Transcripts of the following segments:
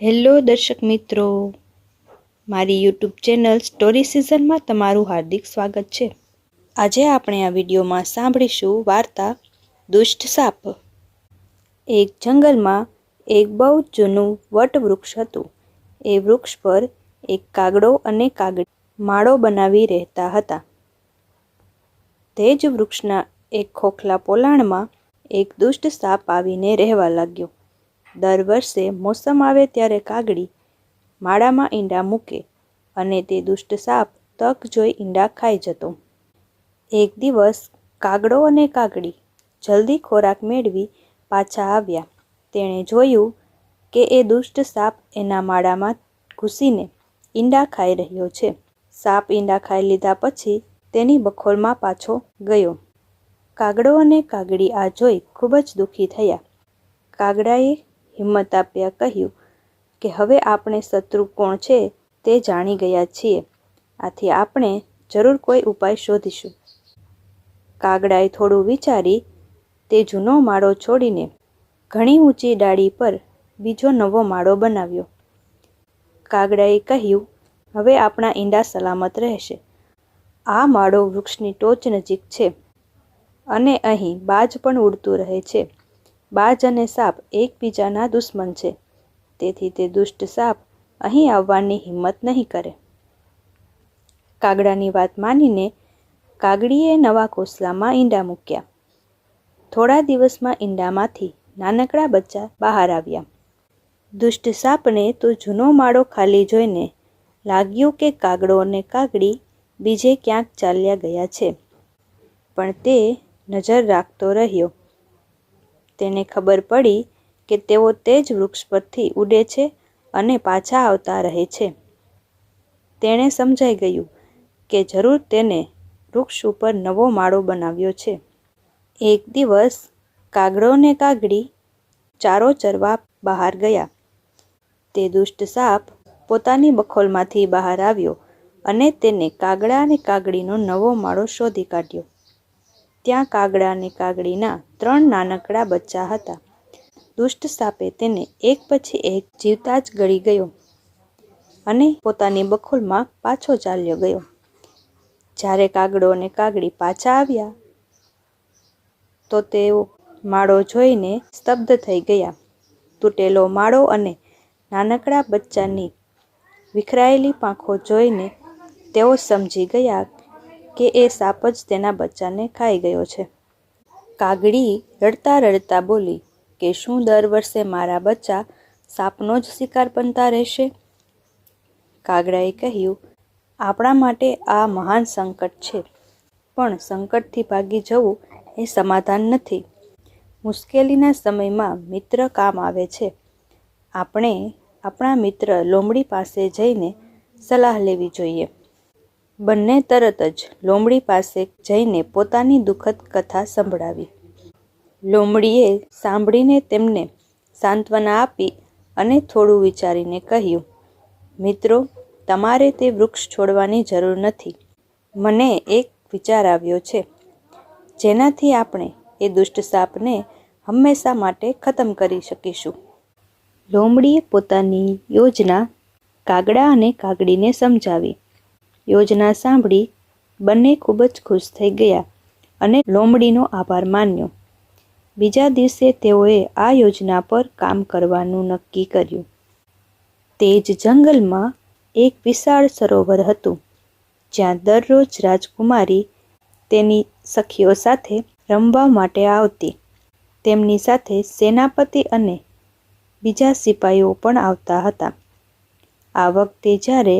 Hello દર્શક મિત્રો, મારી યુટ્યુબ ચેનલ સ્ટોરી સિઝનમાં તમારું હાર્દિક સ્વાગત છે. આજે આપણે આ વિડીયોમાં સાંભળીશું વાર્તા દુષ્ટ સાપ. એક જંગલમાં એક બહુ જૂનું વટવૃક્ષ હતું. એ વૃક્ષ પર એક કાગડો અને કાગડી માળો બનાવી રહેતા હતા. તે જ વૃક્ષના એક ખોખલા પોલાણમાં એક દુષ્ટ સાપ આવીને રહેવા લાગ્યો. દર વર્ષે મોસમ આવે ત્યારે કાગડી માળામાં ઈંડા મૂકે અને તે દુષ્ટ સાપ તક જોઈ ઈંડા ખાઈ જતો. એક દિવસ કાગડો અને કાગડી જલ્દી ખોરાક મેળવી પાછા આવ્યા. તેણે જોયું કે એ દુષ્ટ સાપ એના માળામાં ઘૂસીને ઈંડા ખાઈ રહ્યો છે. સાપ ઈંડા ખાઈ લીધા પછી તેની બખોલમાં પાછો ગયો. કાગડો અને કાગડી આ જોઈ ખૂબ જ દુઃખી થયા. કાગડાએ હિંમત આપ્યા કહ્યું કે હવે આપણે શત્રુ કોણ છે તે જાણી ગયા છીએ. આથી આપણે જરૂર કોઈ ઉપાય શોધીશું. કાગડાએ થોડું વિચારી તે જૂનો માળો છોડીને ઘણી ઊંચી ડાળી પર બીજો નવો માળો બનાવ્યો. કાગડાએ કહ્યું, હવે આપણા ઈંડા સલામત રહેશે. આ માળો વૃક્ષની ટોચ નજીક છે અને અહીં બાજ પણ ઉડતું રહે છે. બાજ અને સાપ એકબીજાના દુશ્મન છે. તેથી તે દુષ્ટ સાપ અહીં આવવાની હિંમત નહીં કરે. કાગડાની વાત માનીને કાગડીએ નવા કોસલામાં ઈંડા મૂક્યા. થોડા દિવસમાં ઈંડામાંથી નાનકડા બચ્ચા બહાર આવ્યા. દુષ્ટ સાપને તો જૂનો માળો ખાલી જોઈને લાગ્યું કે કાગડો અને કાગડી બીજે ક્યાંક ચાલ્યા ગયા છે. પણ તે નજર રાખતો રહ્યો. તેને ખબર પડી કે તેઓ તે જ વૃક્ષ પરથી ઉડે છે અને પાછા આવતા રહે છે. તેણે સમજાઈ ગયું કે જરૂર તેને વૃક્ષ ઉપર નવો માળો બનાવ્યો છે. એક દિવસ કાગડો ને કાગડી ચારો ચરવા બહાર ગયા. તે દુષ્ટ સાપ પોતાની બખોલમાંથી બહાર આવ્યો અને તેને કાગડા અને કાગડીનો નવો માળો શોધી કાઢ્યો. ત્યાં કાગડા અને કાગડીના ત્રણ નાનકડા બચ્ચા હતા. દુષ્ટ સાપે તેને એક પછી એક જીવતા જ ગળી ગયો અને પોતાની બખોલમાં પાછો ચાલ્યો ગયો. જ્યારે કાગડો અને કાગડી પાછા આવ્યા, તો તેઓ માળો જોઈને સ્તબ્ધ થઈ ગયા. તૂટેલો માળો અને નાનકડા બચ્ચાની વિખરાયેલી પાંખો જોઈને તેઓ સમજી ગયા કે એ સાપ જ તેના બચ્ચાને ખાઈ ગયો છે. કાગડી રડતા રડતા બોલી, કે શું દર વર્ષે મારા બચ્ચા સાપનો જ શિકાર બનતા રહેશે? કાગડાએ કહ્યું, આપણા માટે આ મહાન સંકટ છે, પણ સંકટથી ભાગી જવું એ સમાધાન નથી. મુશ્કેલીના સમયમાં મિત્ર કામ આવે છે. આપણે આપણા મિત્ર લોમડી પાસે જઈને સલાહ લેવી જોઈએ. બંને તરત જ લોમડી પાસે જઈને પોતાની દુઃખદ કથા સંભળાવી. લોમડીએ સાંભળીને તેમને સાંત્વના આપી અને થોડું વિચારીને કહ્યું, મિત્રો, તમારે તે વૃક્ષ છોડવાની જરૂર નથી. મને એક વિચાર આવ્યો છે. જેનાથી આપણે એ દુષ્ટ સાપને હંમેશા માટે ખતમ કરી શકીશું. લોમડીએ પોતાની યોજના કાગડા અને કાગડીને સમજાવી યોજના સાંભળી બંને ખૂબ જ ખુશ થઈ ગયા અને લોમડીનો આભાર માન્યો. બીજા દિવસે તેઓએ આ યોજના પર કામ કરવાનું નક્કી કર્યું. તે જ જંગલમાં એક વિશાળ સરોવર હતું, જ્યાં દરરોજ રાજકુમારી તેની સખીઓ સાથે રમવા માટે આવતી. તેમની સાથે સેનાપતિ અને બીજા સિપાહીઓ પણ આવતા હતા. આ વખતે જ્યારે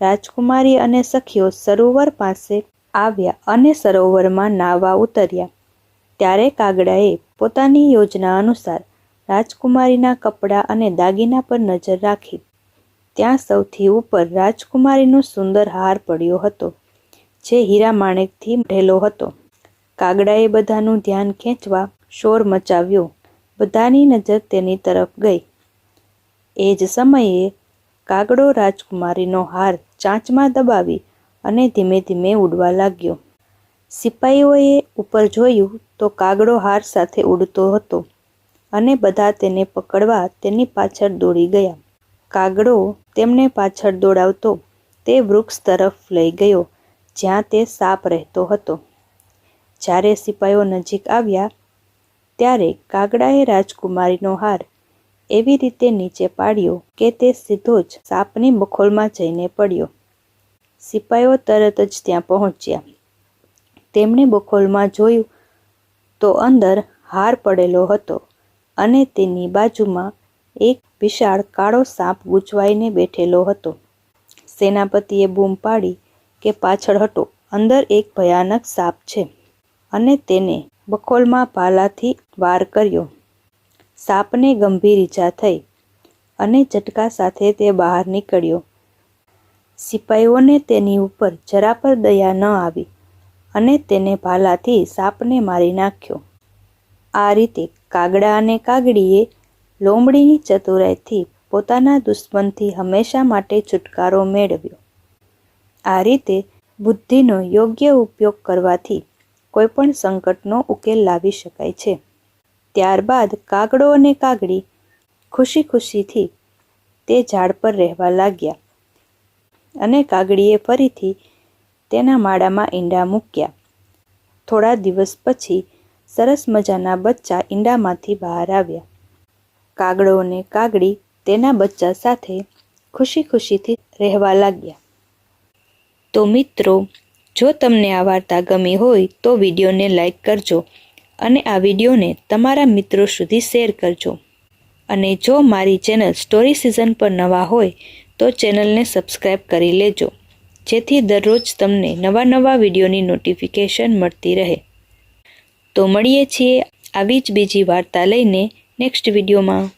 રાજકુમારી અને સખીઓ સરોવર પાસે આવ્યા અને સરોવરમાં નાહવા ઉતર્યા. ત્યારે કાગડાએ પોતાની યોજના અનુસાર રાજકુમારીના કપડાં અને દાગીના પર નજર રાખી. ત્યાં સૌથી ઉપર રાજકુમારીનો સુંદર હાર પડ્યો હતો, જે હીરા માણેકથી ઢેલો હતો. કાગડાએ બધાનું ધ્યાન ખેંચવા શોર મચાવ્યો. બધાની નજર તેની તરફ ગઈ. એ જ સમયે કાગડો રાજકુમારીનો હાર ચાંચમાં દબાવી અને ધીમે ધીમે ઉડવા લાગ્યો. સિપાહીઓએ ઉપર જોયું તો કાગડો હાર સાથે ઉડતો હતો અને બધા તેને પકડવા તેની પાછળ દોડી ગયા. કાગડો તેમને પાછળ દોડાવતો તે વૃક્ષ તરફ લઈ ગયો, જ્યાં તે સાપ રહેતો હતો. જ્યારે સિપાઈઓ નજીક આવ્યા, ત્યારે કાગડાએ રાજકુમારીનો હાર એવી રીતે નીચે પાડ્યો કે તે સીધો જ સાપની બખોલમાં જઈને પડ્યો. સિપાઈઓ તરત જ ત્યાં પહોંચ્યા. તેમણે બખોલમાં જોયું તો અંદર હાર પડેલો હતો અને તેની બાજુમાં એક વિશાળ કાળો સાપ ગૂંચવાઈને બેઠેલો હતો. સેનાપતિએ બૂમ પાડી કે પાછળ હટો, અંદર એક ભયાનક સાપ છે અને તેને બખોલમાં ભાલાથી વાર કર્યો. સાપને ગંભીર ઈજા થઈ અને ઝટકા સાથે તે બહાર નીકળ્યો. સિપાઈઓને તેની ઉપર જરા પર દયા ન આવી અને તેને ભાલાથી સાપને મારી નાખ્યો. આ રીતે કાગડા અને કાગડીએ લોમડીની ચતુરાઈથી પોતાના દુશ્મનથી હંમેશા માટે છુટકારો મેળવ્યો. આ રીતે બુદ્ધિનો યોગ્ય ઉપયોગ કરવાથી કોઈપણ સંકટનો ઉકેલ લાવી શકાય છે. ત્યારબાદ કાગડો અને કાગડી ખુશી ખુશીથી તે ઝાડ પર રહેવા લાગ્યા. અને કાગડીએ ફરીથી તેના માળામાં ઈંડા મૂક્યા. થોડા દિવસ પછી સરસ મજાના બચ્ચા ઈંડામાંથી બહાર આવ્યા. કાગડો અને કાગડી તેના બચ્ચા સાથે ખુશી ખુશીથી રહેવા લાગ્યા. તો મિત્રો, જો તમને આ વાર્તા ગમી હોય તો વિડીયોને લાઈક કરજો. અને આ વિડીયોને તમારા મિત્રો સુધી શેર કરજો. અને જો મારી ચેનલ સ્ટોરી સિઝન પર નવા હોય, તો ચેનલને સબસ્ક્રાઈબ કરી લેજો. જેથી દરરોજ તમને નવા નવા વિડીયોની નોટિફિકેશન મળતી રહે. તો મળીએ છીએ આવી જ બીજી વાર્તા લઈને નેક્સ્ટ વિડીયોમાં.